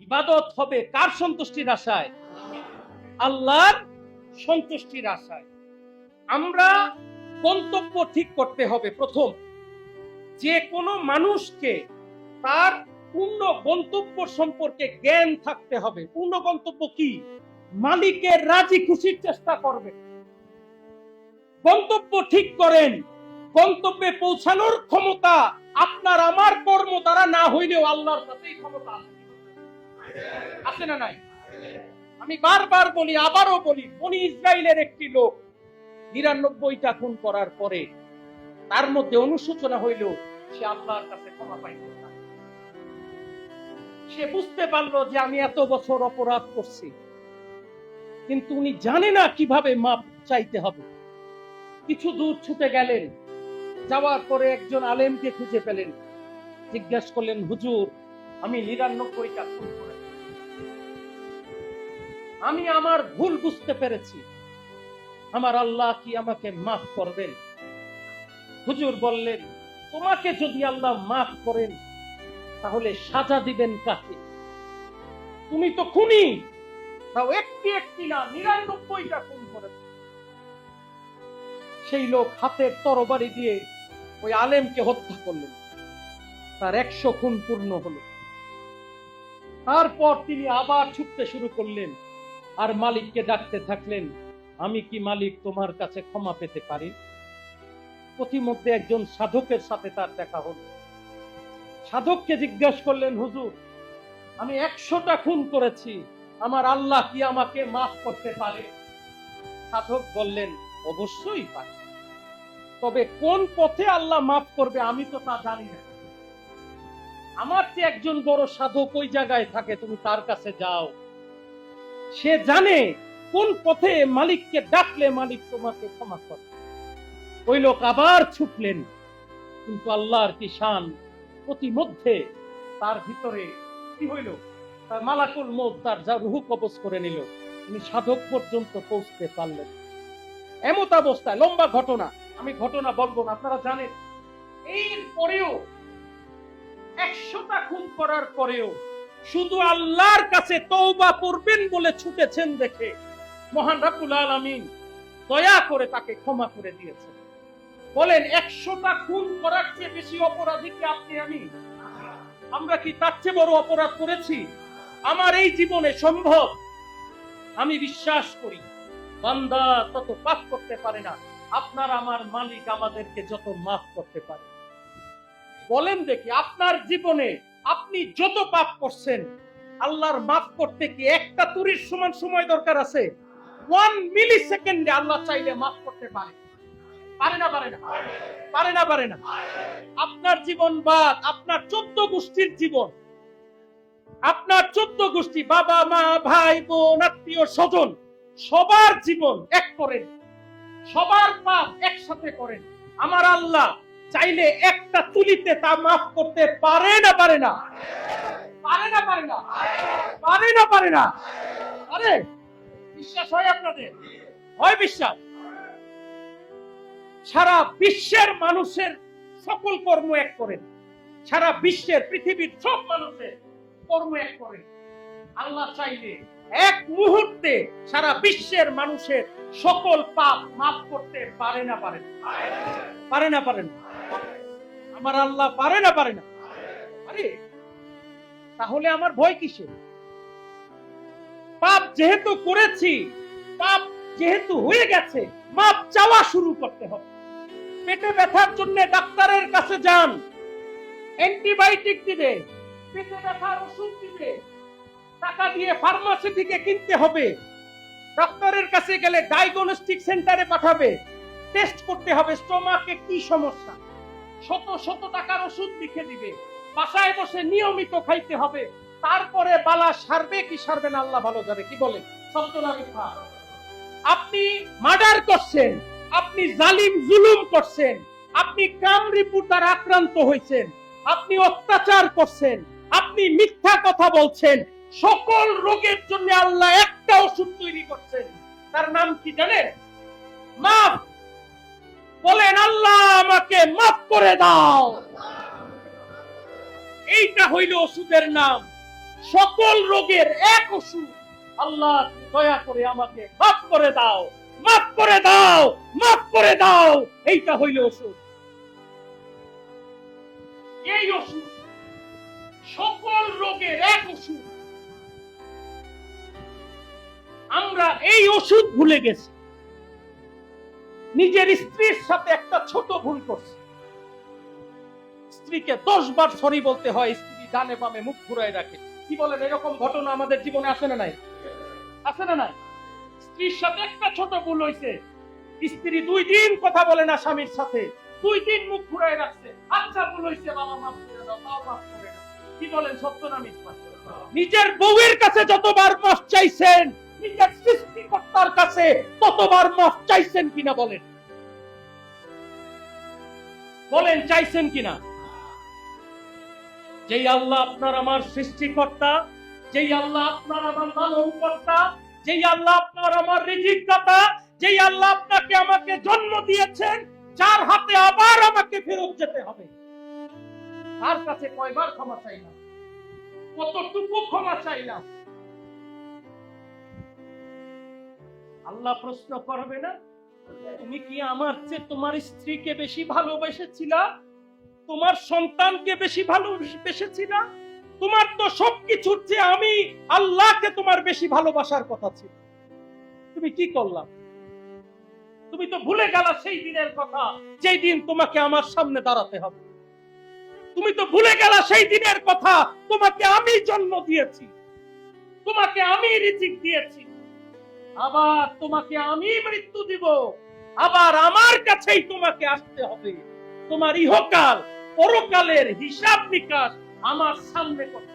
ইবাদত হবে কার সন্তুষ্টির আশায়? আল্লাহর সন্তুষ্টির আশায়। আমরা গন্তব্য ঠিক করতে হবে প্রথম। যে কোনো মানুষকে তার পূর্ণ গন্তব্য সম্পর্কে জ্ঞান থাকতে হবে। পূর্ণ গন্তব্য কি? মালিকের রাজি খুশির চেষ্টা করবে গন্তব্য ঠিক করেন। গন্তব্যে পৌঁছানোর ক্ষমতা আপনার, আমার কর্ম দ্বারা না হইলেও আল্লাহর কাছেই ক্ষমতা আছে। আছে না নাই? আমি বারবার বলি, আবারও বলি, বনি ইসরায়েলের একটি লোক নিরানব্বইটা খুন করার পরে তার মধ্যে অনুশোচনা হইল, সে আল্লাহর কাছে ক্ষমা চায়। সে বুঝতে পারল যে আমি এত বছর অপরাধ করছি, কিন্তু উনি জানে না কীভাবে মাপ চাইতে হবে। কিছু দূর ছুটে গেলেন, যাওয়ার পরে একজন আলেমকে খুঁজে পেলেন। জিজ্ঞাসা করলেন, হুজুর, আমি নিরানব্বইটা খুন করেছি। আমি আমার ভুল বুঝতে পেরেছি। আমার আল্লাহ কি আমাকে মাফ করবেন? হুজুর বললেন, তোমাকে যদি আল্লাহ মাফ করেন, তাহলে সাজা দিবেন কাকে? তুমি তো খুনি। তাও একটি একটি না, নিরানব্বইটা খুন করেছে। সেই লোক হাতের তরবারি দিয়ে ওই আলেমকে হত্যা করলেন। তার একশো খুন পূর্ণ হলো। তারপর তিনি আবার ছুটতে শুরু করলেন। আর মালিককে ডাকতে থাকলেন, আমি কি মালিক তোমার কাছে ক্ষমা পেতে পারি? প্রতিমধ্যে একজন সাধকের সাথে তার দেখা হল। সাধককে জিজ্ঞাসা করলেন, হুজুর, আমি একশোটা খুন করেছি, আমার আল্লাহ কি আমাকে মাফ করতে পারে? সাধক বললেন, অবশ্যই পারে। তবে কোন পথে আল্লাহ মাফ করবে আমি তো তা জানি না। আমার চেয়ে একজন বড় সাধক ওই জায়গায় থাকে, তুমি তার কাছে যাও। সে জানে কোন পথে মালিককে ডাকলে মালিক তোমাকে ক্ষমা করে। ওই লোক আবার ছুটলেন কিন্তু আল্লাহর কি শান? প্রতিমধ্যে তার ভিতরে কি হইল? তার মালাকুল মত তার যা রুহু কবজ করে নিল, তিনি সাধক পর্যন্ত পৌঁছতে পারলেন। এমত অবস্থায়, লম্বা ঘটনা, আমি ঘটনা বলব না, আপনারা জানেন। এর পরেও একশোটা খুন করার পরেও শুধু আল্লাহর কাছে তওবা করবেন বলে ছুটেছেন দেখে মহান রাব্বুল আলামিন দয়া করে তাকে ক্ষমা করে দিয়েছেন। বলেন, একশোটা খুন করার চেয়ে বেশি অপরাধী কি আপনি আমি? আমরা কি তার চেয়ে বড় অপরাধ করেছি? আমার এই জীবনে সম্ভব? আমি বিশ্বাস করি, বান্দা তত পাপ করতে পারে না। আপনার আমার মালিক আমাদেরকে যত মাফ করতে পারে। বলেন দেখি, আপনার জীবনে আপনি যত পাপ করছেন, আল্লাহর মাফ করতে কি একটা তুরির সমান সময় দরকার আছে? ওয়ান মিলি সেকেন্ডে আল্লাহ চাইলে মাফ করতে পারে। পারে না পারে না? পারে না পারে না? আপনার জীবন বাদ, আপনার চোদ্দ গোষ্ঠীর জীবন। আপনার চোদ্দ গোষ্ঠী, বাবা, মা, ভাই, বোন, আত্মীয়, স্বজন, সবার জীবন এক করেন। সবার পাপ একসাথে করেন। আমার আল্লাহ চাইলে একটা তুলিতে তা মাফ করতে পারে না পারে না? পারে না পারে না? পারে না পারে না? আরে, বিশ্বাস হয় আপনাদের? হয় বিশ্বাস। সারা বিশ্বের মানুষের সকল কর্ম এক করেন। সারা বিশ্বের পৃথিবীর সব মানুষের কর্ম এক করেন। আল্লাহ চাইলে এক মুহূর্তে সারা বিশ্বের মানুষের সকল পাপ মাফ করতে পারে না, পারে পারে না পারে না। আমার আল্লাহ পারে না পারে না। তাহলে আমার ভয় কিসে পাপ যেহেতু করেছি, পাপ যেহেতু হয়ে গেছে, মাপ চাওয়া শুরু করতে হবে। পেটে ব্যথার জন্য ডাক্তারের কাছে যান। অ্যান্টিবায়োটিক দিবে, পেটে ব্যথার ওষুধ দিবে, টাকা দিয়ে ফার্মাসি থেকে কিনতে হবে। ডাক্তারের কাছে গেলে ডায়াগনস্টিক সেন্টারে পাঠাবে। টেস্ট করতে হবে স্টোমাকে কি সমস্যা? শত শত টাকার ওষুধ লিখে দিবে। বাসায় বসে নিয়মিত খাইতে হবে। তারপরে বালা সারবে কি সারবে না, আল্লাহ ভালো জানে। কি সত্য আপনি মার্ডার করছেন। আপনি জালিম, জুলুম করছেন। আপনি কামরিপুর দ্বারা আক্রান্ত হয়েছেন আপনি অত্যাচার করছেন। আপনি মিথ্যা কথা বলছেন। সকল রোগের জন্য আল্লাহ একটা ওষুধ তৈরি করছেন। তার নাম কি জানেন? মাফ। বলেন, আল্লাহ আমাকে মাফ করে দাও। এইটা হইল ওষুধের নাম। সকল রোগের এক ওষুধ। আল্লাহ দয়া করে আমাকে মাফ করে দাও। মাফ করে দাও, মাফ করে দাও। এইটা হইল ওষুধ। এই ওষুধ সকল রোগের এক ওষুধ। আমরা এই ওষুধ ভুলে গেছি। নিজের স্ত্রীর সাথে একটা ছোট ভুল করছি। স্ত্রীকে দশ বার সরি বলতে হয়, স্ত্রী ডানে বামে মুখ ঘুরাই রাখে। কি বলেন, এরকম ঘটনা আমাদের জীবনে আসে না নাই? আছে না নাই? স্ত্রীর সাথে একটা ছোট ভুল হয়েছে স্ত্রী দুই দিন কথা বলে না স্বামীর সাথে। দুই দিন মুখ ঘুরাই রাখছে। আচ্ছা ভুল হয়েছে বাবা মাফ করে দাও তাও মাফ করে দাও। কি বলেন সত্য না মিথ্যা? নিজের বউয়ের কাছে যতবার মাফ চাইছেন সৃষ্টিকর্তার কাছে মাফ চাইছেন কিনা বলেন। বলেন, চাইছেন কিনা? যেই আল্লাহ আপনার আমার সৃষ্টিকর্তা, যেই আল্লাহ আপনার আমার লালন কর্তা যেই আল্লাহ আপনার আমার যেই আল্লাহ আপনাকে আমাকে জন্ম দিয়েছেন, যার হাতে আবার আমাকে ফেরত যেতে হবে। তার কাছে কয়বার ক্ষমা চাইলাম? কতটুকু ক্ষমা চাইলাম? আল্লাহ প্রশ্ন করবে না, তুমি কি আমার চেয়ে তোমার স্ত্রীকে বেশি ভালোবেসেছিলা? তোমার সন্তানকে বেশি ভালোবেসেছিলা? তোমার তো সবকিছুর চেয়ে আমি আল্লাহকে তোমার বেশি ভালোবাসার কথা ছিল। তুমি কি করলাম তুমি তো ভুলে গেলা সেই দিনের কথা, যেই দিন তোমাকে আমার সামনে দাঁড়াতে হবে। তুমি তো ভুলে গেলা সেই দিনের কথা, তোমাকে আমি জন্ম দিয়েছি। তোমাকে আমি রিজিক দিয়েছি। আবার তোমাকে আমি মৃত্যু দিব। আবার আমার কাছেই তোমাকে আসতে হবে। তোমার ইহকাল, পরকালের হিসাব নিকাশ আমার সামনে করতে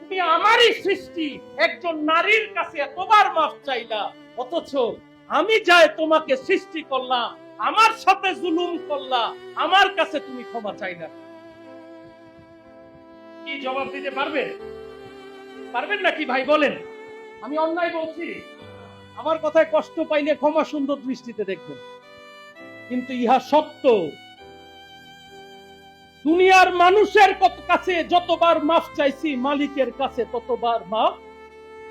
তুমি আমারই সৃষ্টি, একজন নারীর কাছে এতবার মাফ চাইলা, অথচ আমি যাই তোমাকে সৃষ্টি করলাম আমার সাথে জুলুম করলা, আমার কাছে তুমি ক্ষমা চাইলা। কি জবাব দিতে পারবেন পারবেন নাকি ভাই বলেন? আমি অন্যায় বলছি। আমার কথায় কষ্ট পাইলে ক্ষমা সুন্দর দৃষ্টিতে দেখবেন। কিন্তু ইহা সত্য। দুনিয়ার মানুষের কাছে যতবার মাফ চাইছি, মালিকের কাছে ততবার মাফ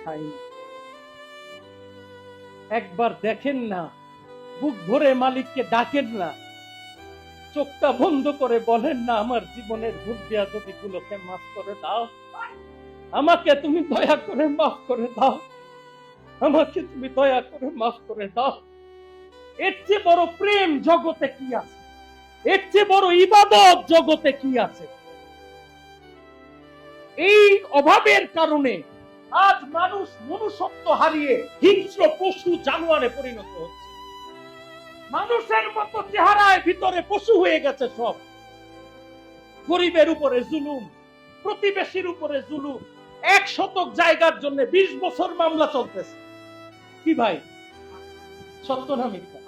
চাই। একবার দেখেন না, বুক ভরে মালিককে ডাকেন না। চোখটা বন্ধ করে বলেন না, আমার জীবনের ভুল বেয়াদবি গুলোকে মাফ করে দাও। আমাকে তুমি দয়া করে মাফ করে দাও। আমাকে তুমি দয়া করে মাফ করে দাও। এর চেয়ে বড় প্রেম জগতে কি আছে? এর চেয়ে বড় ইবাদত জগতে কি আছে? এই অভাবের কারণে আজ মানুষ মনুষ্যত্ব হারিয়ে হিংস্র পশু জানোয়ারে পরিণত হচ্ছে। মানুষের মতো চেহারায় ভিতরে পশু হয়ে গেছে সব। গরিবের উপরে জুলুম, প্রতিবেশীর উপরে জুলুম এক শতক জায়গার জন্য বিশ বছর মামলা চলতেছে। কি ভাই? সত্য না মিথ্যা?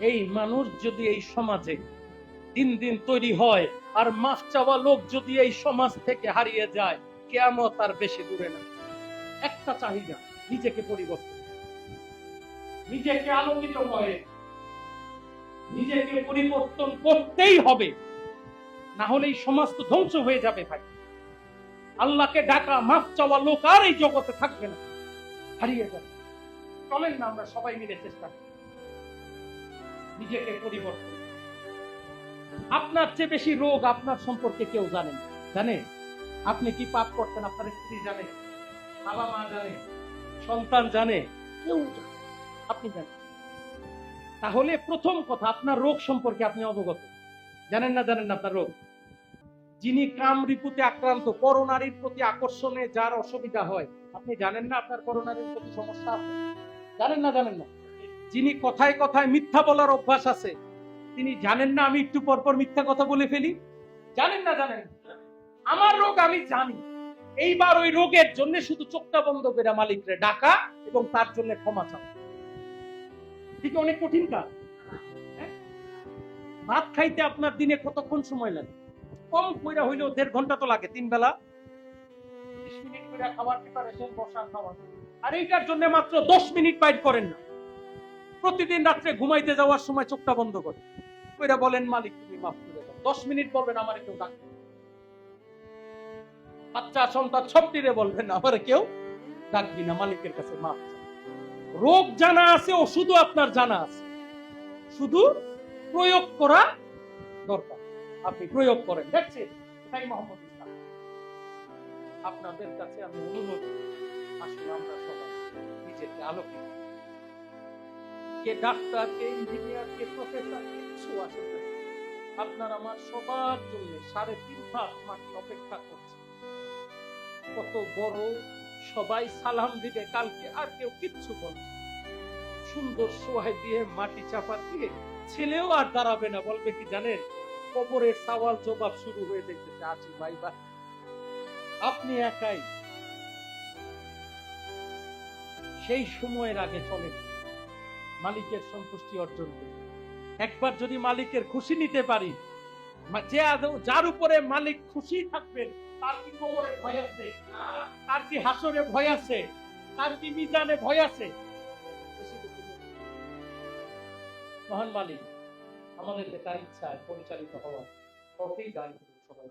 এই মানুষ যদি এই সমাজে দিন দিন তৈরি হয় আর মাফ চাওয়া লোক যদি এই সমাজ থেকে হারিয়ে যায়, কেয়ামত আর বেশি দূরে না। একটা চাহিদা, নিজেকে পরিবর্তন। নিজেকে আলোকিত করে। নিজেকে পরিবর্তন করতেই হবে। না হলে এই সমাজ তো ধ্বংস হয়ে যাবে ভাই। আল্লাহকে ডাকা মাফ চাওয়া লোক আর এই জগতে থাকবে না। হারিয়ে যাবে। চলেন না আমরা সবাই মিলে চেষ্টা করি। নিজেকে পরিবর্তন আপনার চেয়ে বেশি রোগ আপনার সম্পর্কে কেউ জানে জানে? আপনি কি পাপ করতেন? আপনার স্ত্রী জানে? বাবা মা জানে? সন্তান জানে? কেউ জানে আপনি জানেন। তাহলে প্রথম কথা, আপনার রোগ সম্পর্কে আপনি অবগত। জানেন না জানেন না আপনার রোগ? যিনি কাম রিপুতে আক্রান্ত, করোনারির প্রতি আকর্ষণে যার অসুবিধা হয়, আপনি জানেন না আপনার করোনারির প্রতি সমস্যা জানেন না জানেন না? যিনি কথায় কথায় মিথ্যা বলার অভ্যাস আছে, তিনি জানেন না আমি একটু পর পর মিথ্যা কথা বলে ফেলি? জানেন না, জানেন আমার রোগ আমি জানি। এইবার ওই রোগের জন্য শুধু চোখটা বন্ধ করে মালিকরে ডাকা এবং তার জন্য ক্ষমা চাওয়া। ঠিক অনেক কঠিন কাজ। হ্যাঁ? ভাত খাইতে আপনার দিনে কতক্ষণ সময় লাগে? কম কইরা হইলেও দেড় ঘণ্টা তো লাগে, তিন বেলা। বিশ মিনিট খাবার প্রিপারেশন বসা খাওয়া। আর এইটার জন্য মাত্র দশ মিনিট করেন না। প্রতিদিন রাত্রে ঘুমাইতে যাওয়ার সময় চোখটা বন্ধ করে কইরা বলেন, মালিক, তুমি মাফ করে দাও। দশ মিনিট বলবেন, আমার একটু ডাক বাচ্চা, সন্তান, সবটিরে বলবেন, আমার কেউ ডাকবি না, মালিকের কাছে মাপ রোগ জানা আছে, ওষুধও আপনার জানা আছে। শুধু প্রয়োগ করা দরকার। আপনি প্রয়োগ করেন। দেখছেন এটাই মোহাম্মদ ইসলাম। আপনাদের কাছে আমি অনুরোধ আসলে আমরা সবাই নিজেকে আলোকিত। কে ডাক্তার, কে ইঞ্জিনিয়ার কে প্রফেসর কিছু আসে আপনার আমার সবার জন্য সাড়ে তিন হাত মাটি অপেক্ষা করছে। কত বড় সবাই সালাম দিবে কালকে, আর কেউ কিচ্ছু বলবে। সুন্দর সোহাই দিয়ে মাটি চাপা দিয়ে ছেলেও আর দাঁড়াবে না, বলবে কি জানেন? কবরের সওয়াল জবাব শুরু হয়ে দেখতেছে আছি ভাই ভাই আপনি একাই সেই সময়ের আগে চলে মালিকের সন্তুষ্টি অর্জন করুন। একবার যদি মালিকের খুশি নিতে পারি যে যার উপরে মালিক খুশি থাকবেন তার কি কবরে ভয় আছে? তার কি হাসরে ভয় আছে? তার কি মিজানে ভয় আছে? মহান মালিক আমাদেরকে তার ইচ্ছায় পরিচালিত হওয়ার সঠিক গান সবাই